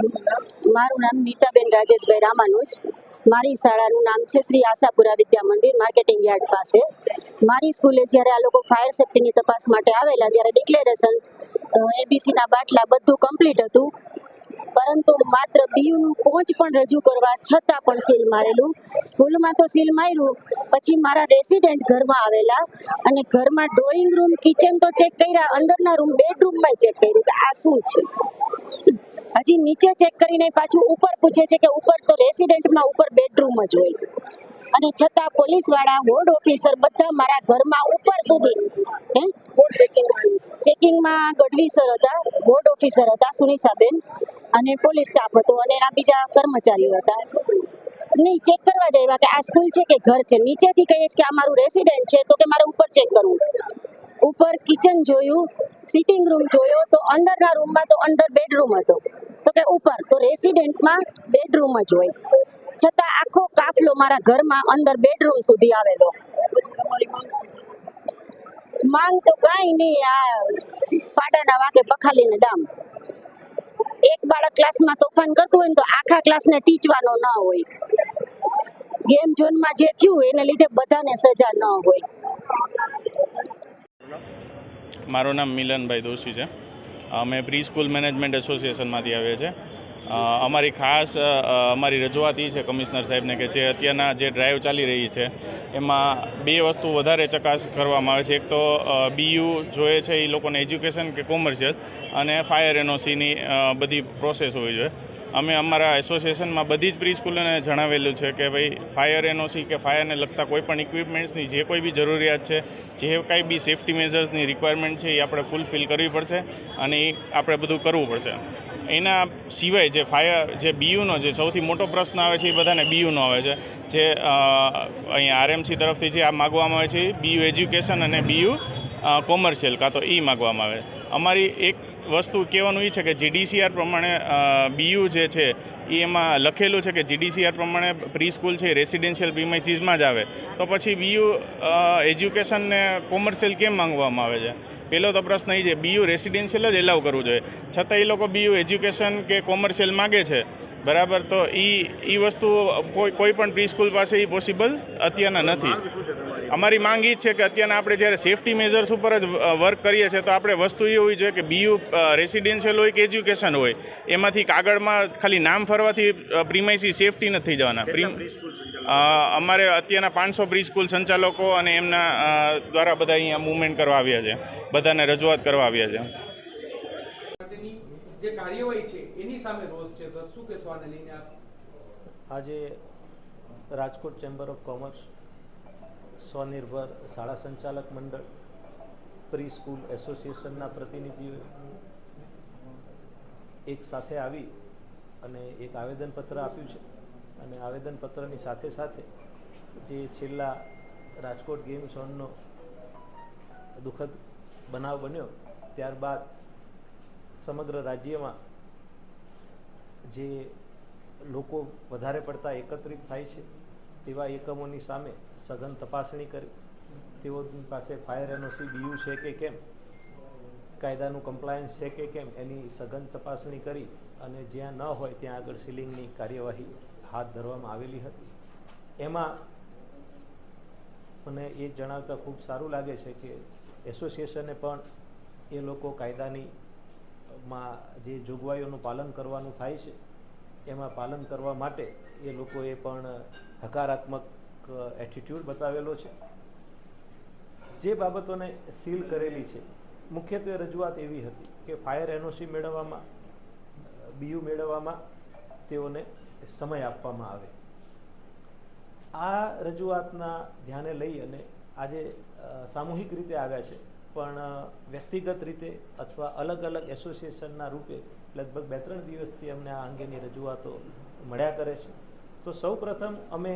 મારું નામ નીતાબેન રાજેશભાઈ રામાનુજ. મારી શાળાનું નામ છે શ્રી આશાપુરા વિદ્યા મંદિર માર્કેટિંગ યાર્ડ પાસે. મારી સ્કૂલે જ્યારે આ લોકો ફાયર સેફ્ટીની તપાસ માટે આવેલા, ત્યારે ડિક્લેરેશન એબીસીના બાટલા બધું કમ્પ્લીટ હતું. પરંતુ માત્ર બીયુનું પહોંચ પણ રજૂ કરવા છતાં પણ સીલ મારેલું. સ્કૂલમાં તો સીલ માર્યું, પછી મારા રેસિડેન્ટ ઘરમાં આવેલા અને ઘરમાં ડ્રોઈંગ રૂમ, કિચન તો ચેક કર્યા, અંદરના રૂમ બેડરૂમમાં ચેક કર્યું કે આ શું છે? હજી નીચે ચેક કરીને પાછું ઉપર પૂછે છે કે ઉપર તો રેસિડેન્ટમાં ઉપર બેડરૂમ જ હોય. અને છતાં પોલીસવાળા વોર્ડ ઓફિસર બધા મારા ઘરમાં ઉપર સુધી હે? ચેકિંગમાં ગઢવી સર હતા વોર્ડ ઓફિસર હતા સુનિશાબેન અને પોલીસ સ્ટાફ હતો અને એના બીજા કર્મચારીઓ હતા. નહીં ચેક કરવા જાય કે આ સ્કૂલ છે કે ઘર છે? નીચેથી કહીએ છીએ કે આ મારું રેસિડેન્ટ છે તો કે મારે ઉપર ચેક કરવું. ઉપર કિચન જોયું સિટિંગ રૂમ જોયો, તો અંદરના રૂમમાં તો અંદર બેડરૂમ હતો. તો કે ઉપર, તો રેસિડેન્ટમાં બેડરૂમ જ હોય. છતાં આખો કાફલો મારા ઘરમાં અંદર બેડરૂમ સુધી આવેલો. માંગ તો કાંઈ નહીં, આ પાડાના વાગે પખાલીને ડામ. એક બાળક ક્લાસમાં તોફાન કરતું હોય ને તો આખા ક્લાસને ટીચવાનો ન હોય. ગેમ ઝોનમાં જે થયું એને લીધે બધાને સજા ન હોય. મારું નામ મિલનભાઈ દોશી છે. અમે પ્રી સ્કૂલ મેનેજમેન્ટ એસોસિએશનમાંથી આવીએ છીએ. અમારી ખાસ અમારી રજૂઆત એ છે કમિશનર સાહેબને કે જે અત્યારના જે ડ્રાઈવ ચાલી રહી છે, એમાં બે વસ્તુ વધારે ચકાસ કરવામાં આવે છે. એક તો બીયુ જોઈએ છે એ લોકોને એજ્યુકેશન કે કોમર્શિયલ અને ફાયર એનઓસીની બધી પ્રોસેસ હોવી જોઈએ. અમે અમારા એસોસિએશનમાં બધી જ પ્રી સ્કૂલોને જણાવેલું છે કે ભાઈ ફાયર એનઓસી કે ફાયરને લગતા કોઈ પણ ઇક્વિપમેન્ટ્સની જે કોઈ બી જરૂરિયાત છે, જે કાંઈ બી સેફ્ટી મેઝર્સની રિક્વાયરમેન્ટ છે, એ આપણે ફૂલફિલ કરવી પડશે અને એ આપણે બધું કરવું પડશે. એના સિવાય જે ફાયર જે બીયુનો જે સૌથી મોટો પ્રશ્ન આવે છે, એ બધાને બીયુનો આવે છે. જે અહીંયા આરએમસી તરફથી જે આ માગવામાં આવે છે બીયુ એજ્યુકેશન અને બીયુ કોમર્શિયલ કાં તો એ માગવામાં આવે. અમારી એક વસ્તુ કહેવાનું એ છે કે જીડીસીઆર પ્રમાણે બીયુ જે છે એ એમાં લખેલું છે કે જીડીસીઆર પ્રમાણે પ્રી સ્કૂલ છે રેસિડેન્શિયલ પ્રીમાઇસીસમાં જ આવે. તો પછી બીયુ એજ્યુકેશન ને કોમર્શિયલ કેમ માંગવામાં આવે છે? પહેલો તો પ્રશ્ન એ છે બીયુ રેસિડેન્શિયલ જ એલાવ કરવું જોઈએ. છતાં એ લોકો બીયુ એજ્યુકેશન કે કોમર્શિયલ માગે છે. બરાબર? તો એ એ વસ્તુ કોઈ કોઈ પણ પ્રી સ્કૂલ પાસે એ પોસિબલ અત્યારના નથી. અમારી માંગ એ છે કે અત્યારના આપણે જ્યારે સેફટી મેજર્સ ઉપર જ વર્ક કરીએ છીએ તો આપણે વસ્તુ એ હોવી જોઈએ કે બીયુ રેસિડેન્શિયલ હોય કે એજ્યુકેશન હોય એમાંથી કાગળમાં ખાલી નામ ફરવાથી પ્રીમાઇસી સેફટી નથી જવાના. અમારે અત્યારના પાંચસો પ્રી સ્કૂલ સંચાલકો અને એમના દ્વારા બધા અહીંયા મુવમેન્ટ કરવા આવ્યા છે. બધાને રજૂઆત કરવા આવ્યા છે. જે કાર્યવાહી છે એની સામે રોષ છે સર? શું કહેશો લઈને આજે રાજકોટ ચેમ્બર ઓફ કોમર્સ સ્વનિર્ભર શાળા સંચાલક મંડળ પ્રી સ્કૂલ એસોસિએશનના પ્રતિનિધિઓ એક સાથે આવી અને એક આવેદનપત્ર આપ્યું છે. અને આવેદનપત્રની સાથે સાથે જે છેલ્લા રાજકોટ ગેમ ઝોનનો દુઃખદ બનાવ બન્યો, ત્યારબાદ સમગ્ર રાજ્યમાં જે લોકો વધારે પડતા એકત્રિત થાય છે તેવા એકમોની સામે સઘન તપાસણી કરી. તેઓની પાસે ફાયર એનઓસી બીયુ છે કે કેમ? કાયદાનું કમ્પ્લાયન્સ છે કે કેમ? એની સઘન તપાસણી કરી અને જ્યાં ન હોય ત્યાં આગળ સીલિંગની કાર્યવાહી હાથ ધરવામાં આવેલી હતી. એમાં મને એ જણાવતા ખૂબ સારું લાગે છે કે એસોસિએશને પણ એ લોકો કાયદાની માં જે જોગવાઈઓનું પાલન કરવાનું થાય છે, એમાં પાલન કરવા માટે એ લોકોએ પણ હકારાત્મક એટીટ્યૂડ બતાવેલો છે. જે બાબતોને સીલ કરેલી છે. મુખ્યત્વે રજૂઆત એવી હતી કે ફાયર એનઓસી મેળવવામાં બીયુ મેળવવામાં તેઓને સમય આપવામાં આવે. આ રજૂઆતના ધ્યાને લઈ અને આજે સામૂહિક રીતે આવ્યા છે. પણ વ્યક્તિગત રીતે અથવા અલગ અલગ એસોસિએશનના રૂપે લગભગ બે ત્રણ દિવસથી અમને આ અંગેની રજૂઆતો મળ્યા કરે છે. તો સૌ અમે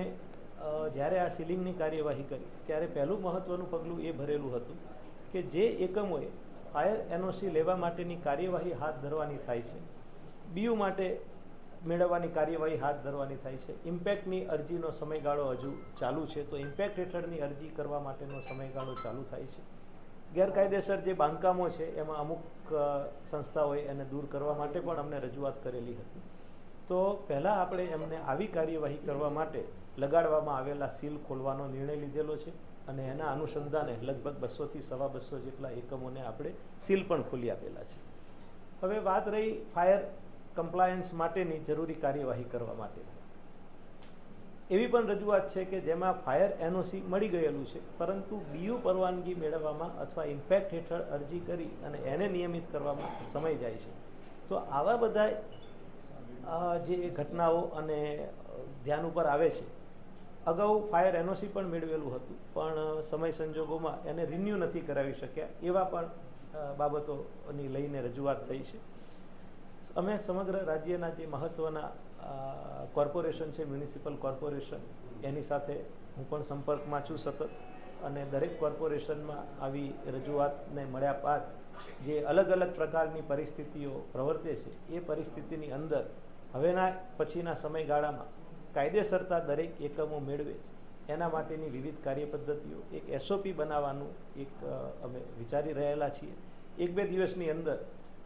જ્યારે આ સીલિંગની કાર્યવાહી કરી, ત્યારે પહેલું મહત્ત્વનું પગલું એ ભરેલું હતું કે જે એકમોએ ફાયર એનઓસી લેવા માટેની કાર્યવાહી હાથ ધરવાની થાય છે. બીયુ માટે મેળવવાની કાર્યવાહી હાથ ધરવાની થાય છે. ઇમ્પેક્ટની અરજીનો સમયગાળો હજુ ચાલુ છે, તો ઇમ્પેક્ટ હેઠળની અરજી કરવા માટેનો સમયગાળો ચાલુ થાય છે. ગેરકાયદેસર જે બાંધકામો છે, એમાં અમુક સંસ્થાઓએ એને દૂર કરવા માટે પણ અમને રજૂઆત કરેલી હતી. તો પહેલાં આપણે એમને આવી કાર્યવાહી કરવા માટે લગાડવામાં આવેલા સીલ ખોલવાનો નિર્ણય લીધેલો છે અને એના અનુસંધાને લગભગ બસોથી સવા બસો જેટલા એકમોને આપણે સીલ પણ ખોલી આપેલા છે. હવે વાત રહી ફાયર કમ્પ્લાયન્સ માટેની જરૂરી કાર્યવાહી કરવા માટે. એવી પણ રજૂઆત છે કે જેમાં ફાયર એનઓસી મળી ગયેલું છે, પરંતુ બીયુ પરવાનગી મેળવવામાં અથવા ઇમ્પેક્ટ હેઠળ અરજી કરી અને એને નિયમિત કરવામાં સમય જાય છે. તો આવા બધા જે ઘટનાઓ અને ધ્યાન ઉપર આવે છે અગાઉ ફાયર એનઓસી પણ મેળવેલું હતું, પણ સમય સંજોગોમાં એને રિન્યૂ નથી કરાવી શક્યા, એવા પણ બાબતોની લઈને રજૂઆત થઈ છે. અમે સમગ્ર રાજ્યના જે મહત્ત્વના કોર્પોરેશન છે, મ્યુનિસિપલ કોર્પોરેશન, એની સાથે હું પણ સંપર્કમાં છું સતત, અને દરેક કોર્પોરેશનમાં આવી રજૂઆતને મળ્યા બાદ જે અલગ અલગ પ્રકારની પરિસ્થિતિઓ પ્રવર્તે છે, એ પરિસ્થિતિની અંદર હવેના પછીના સમયગાળામાં કાયદેસરતા દરેક એકમો મેળવે. એના માટેની વિવિધ કાર્યપદ્ધતિઓ, એક એસઓપી બનાવવાનું એક અમે વિચારી રહેલા છીએ. એક બે દિવસની અંદર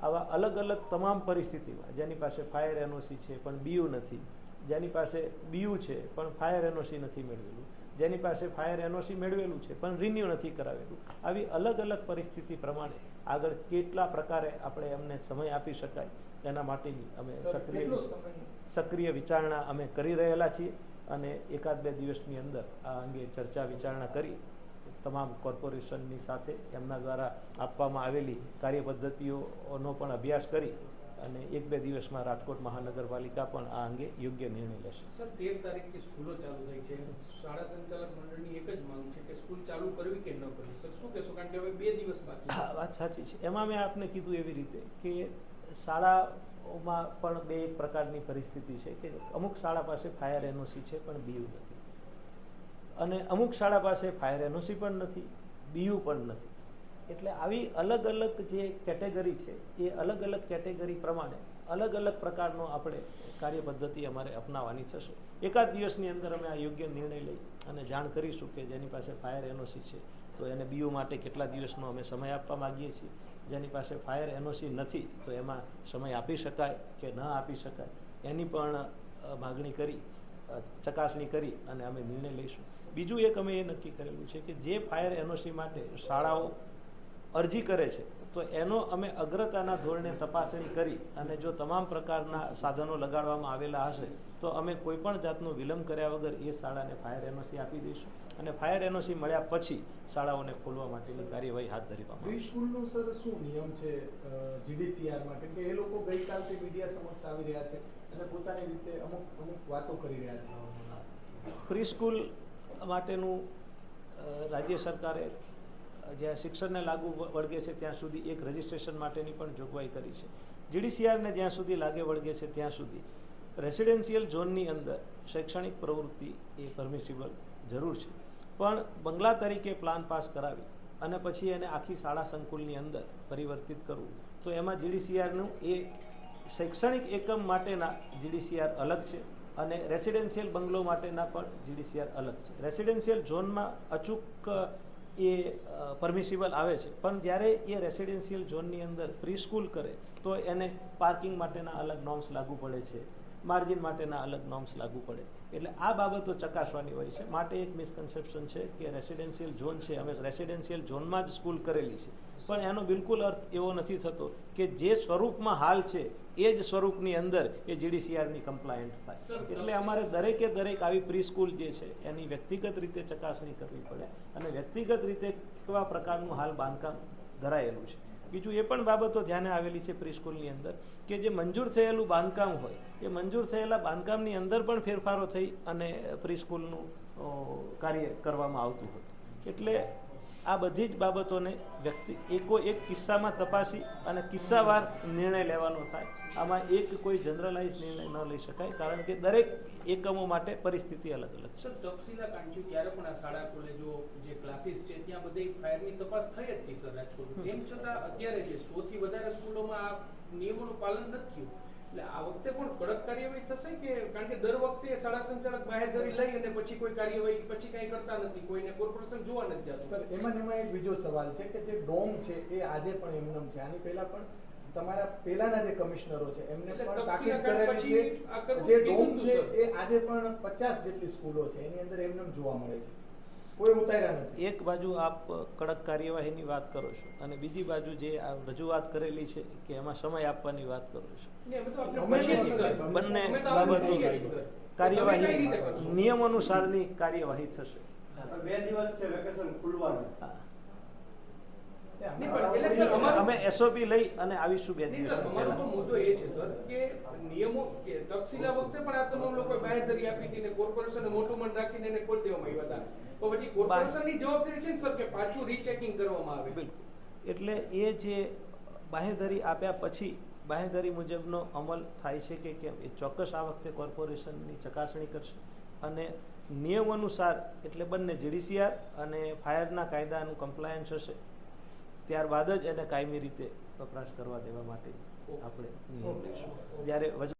આવા અલગ અલગ તમામ પરિસ્થિતિમાં, જેની પાસે ફાયર એનઓસી છે પણ બીયુ નથી, જેની પાસે બીયુ છે પણ ફાયર એનઓસી નથી મેળવેલું, જેની પાસે ફાયર એનઓસી મેળવેલું છે પણ રિન્યૂ નથી કરાવેલું, આવી અલગ અલગ પરિસ્થિતિ પ્રમાણે આગળ કેટલા પ્રકારે આપણે એમને સમય આપી શકાય એના માટેની અમે સક્રિય સક્રિય વિચારણા અમે કરી રહેલા છીએ અને એકાદ બે દિવસની અંદર આ અંગે ચર્ચા વિચારણા કરી તમામ કોર્પોરેશનની સાથે એમના દ્વારા આપવામાં આવેલી કાર્યપદ્ધતિઓનો પણ અભ્યાસ કરી અને એક બે દિવસમાં રાજકોટ મહાનગરપાલિકા પણ આ અંગે યોગ્ય નિર્ણય લેશે. સર તેર તારીખથી સ્કૂલો ચાલુ થઈ છે. શાળા સંચાલક મંડળની એક જ માંગ છે કે સ્કૂલ ચાલુ કરવી કે ન કરવી? સર શું કહેશો? કારણ કે હવે બે દિવસ બાકી હા વાત સાચી છે. એમાં મેં આપને કીધું એવી રીતે કે શાળાઓમાં પણ બે પ્રકારની પરિસ્થિતિ છે કે અમુક શાળા પાસે ફાયર એનઓસી છે, પણ બીયુ નથી. અને અમુક શાળા પાસે ફાયર એનઓસી પણ નથી બીયુ પણ નથી. એટલે આવી અલગ અલગ જે કેટેગરી છે, એ અલગ અલગ કેટેગરી પ્રમાણે અલગ અલગ પ્રકારનો આપણે કાર્ય પદ્ધતિ અમારે અપનાવવાની થશે એકાદ દિવસની અંદર અમે આ યોગ્ય નિર્ણય લઈ અને જાણ કરીશું કે જેની પાસે ફાયર એનઓસી છે, તો એને બીયુ માટે કેટલા દિવસનો અમે સમય આપવા માગીએ છીએ. જેની પાસે ફાયર એનઓસી નથી, તો એમાં સમય આપી શકાય કે ન આપી શકાય, એની પણ માગણી કરી ચકાસણી કરી અને અમે નિર્ણય લઈશું. બીજું એક અમે એ નક્કી કરેલું છે કે જે ફાયર એનઓસી માટે શાળાઓ અરજી કરે છે, તો એનો અમે અગ્રતાના ધોરણે તપાસણી કરી અને જો તમામ પ્રકારના સાધનો લગાડવામાં આવેલા હશે, તો અમે કોઈ પણ જાતનો વિલંબ કર્યા વગર એ શાળાને ફાયર એનઓસી આપી દઈશું. અને ફાયર એનઓસી મળ્યા પછી શાળાઓને ખોલવા માટેની કાર્યવાહી હાથ ધરવામાં આવશે સ્કૂલનો સર શું નિયમ છે જીડીસીઆર માટે? કે એ લોકો ગઈકાલથી મીડિયા સમક્ષ આવી રહ્યા છે અને પોતાની રીતે અમુક અમુક વાતો કરી રહ્યા છે? પ્રી સ્કૂલ માટેનું રાજ્ય સરકારે જ્યાં શિક્ષણને લાગુ વળગે છે ત્યાં સુધી એક રજિસ્ટ્રેશન માટેની પણ જોગવાઈ કરી છે. જીડીસીઆરને જ્યાં સુધી લાગે વળગે છે ત્યાં સુધી રેસિડેન્શિયલ ઝોનની અંદર શૈક્ષણિક પ્રવૃત્તિ એ પરમિસિબલ જરૂર છે. પણ બંગલા તરીકે પ્લાન પાસ કરાવી અને પછી એને આખી શાળા સંકુલની અંદર પરિવર્તિત કરવું. તો એમાં જીડીસીઆરનું એ શૈક્ષણિક એકમ માટેના જીડીસીઆર અલગ છે અને રેસિડેન્શિયલ બંગલો માટેના પણ જીડીસીઆર અલગ છે. રેસિડેન્શિયલ ઝોનમાં અચૂક એ પરમિસિબલ આવે છે. પણ જ્યારે એ રેસિડેન્શિયલ ઝોનની અંદર પ્રી સ્કૂલ કરે, તો એને પાર્કિંગ માટેના અલગ નોર્મ્સ લાગુ પડે છે. માર્જિન માટેના અલગ નોર્મ્સ લાગુ પડે. એટલે આ બાબતો ચકાસવાની હોય છે. માટે એક મિસકન્સેપ્શન છે કે રેસિડેન્શિયલ ઝોન છે. અમે રેસિડેન્શિયલ ઝોનમાં જ સ્કૂલ કરેલી છે. પણ એનો બિલકુલ અર્થ એવો નથી થતો કે જે સ્વરૂપમાં હાલ છે એ જ સ્વરૂપની અંદર એ જીડીસીઆરની કમ્પ્લાયન્ટ થાય. એટલે અમારે દરેકે દરેક આવી પ્રી સ્કૂલ જે છે એની વ્યક્તિગત રીતે ચકાસણી કરવી પડે. અને વ્યક્તિગત રીતે કેવા પ્રકારનું હાલ બાંધકામ ધરાયેલું છે. બીજું એ પણ બાબતો ધ્યાને આવેલી છે પ્રીસ્કૂલની અંદર કે જે મંજૂર થયેલું બાંધકામ હોય, એ મંજૂર થયેલા બાંધકામની અંદર પણ ફેરફારો થઈ અને પ્રીસ્કૂલનું કાર્ય કરવામાં આવતું હતું. એટલે આ બધી જ બાબતોને વ્યક્તિ એકો એક કિસ્સામાં તપાસી અને કિસ્સાવાર નિર્ણય લેવાનો થાય. આમાં એક કોઈ જનરલાઇઝ નિર્ણય ન લઈ શકાય કારણ કે દરેક એકમો માટે પરિસ્થિતિ અલગ અલગ છે. કાંડ થયું ત્યારે પણ આ શાળા કોલેજો જે ક્લાસીસ છે ત્યાં બધે ફાયરની તપાસ થઈ જ હતી સર રાજકોટ તેમ છતાં અત્યારે જે સો વધારે સ્કૂલોમાં આ નિયમોનું પાલન નથી થયું એટલે આ વખતે પણ કડક કાર્યવાહી થશે કે કારણ કે દર વખતે શાળા સંચાલક બાહેધરી લઈ અને પછી કોઈ કાર્યવાહી પછી કઈ કરતા નથી કોઈને કોર્પોરેશન જોવા નથી જતું? સર એમાં એમાં એક બીજો સવાલ છે કે જે ડોમ છે એ આજે પણ એમનેમ છે. આની પહેલા પણ તમારા પહેલાના જે કમિશનરો છે એમને પણ તાકીદ કરેલી છે જે ડોમ છે એ આજે પણ પચાસ જેટલી સ્કૂલો છે. એની અંદર એમનેમ જોવા મળે છે. કોઈ ઉતાર્યા નથી. એક બાજુ આપ કડક કાર્યવાહીની વાત કરો છો અને બીજી બાજુ જે રજૂઆત કરેલી છે કે એમાં સમય આપવાની વાત કરો છો. બંને બાબતો. કાર્યવાહી? નિયમ અનુસારની કાર્યવાહી થશે. બે દિવસ છે વેકેશન ખુલવાનું. અમે એસઓપી લઈ અને આવીશું બે દિવસ અમારો તો મુદ્દો એ છે સર કે નિયમો તકસીલા વખતે પણ આ તમામ લોકો બાહેધરી આપી હતી ને કોર્પોરેશને મોટું મન રાખીને એને ખોલી દેવામાં આવ્યા હતા. તો પછી કોર્પોરેશનની જવાબદારી છે ને સર કે પાછું રીચેકિંગ કરવામાં આવે? બિલકુલ. એટલે એ જે બાહેધરી આપ્યા પછી બાહેધરી મુજબનો અમલ થાય છે કે કેમ? એ ચોક્કસ આ વખતે કોર્પોરેશનની ચકાસણી કરશે. અને નિયમ અનુસાર એટલે બંને જીડીસીઆર અને ફાયરના કાયદાનું કમ્પ્લાયન્સ હશે. ત્યારબાદ જ એને કાયમી રીતે વપરાશ કરવા દેવા માટે આપણે નિયમ લઈશું. જ્યારે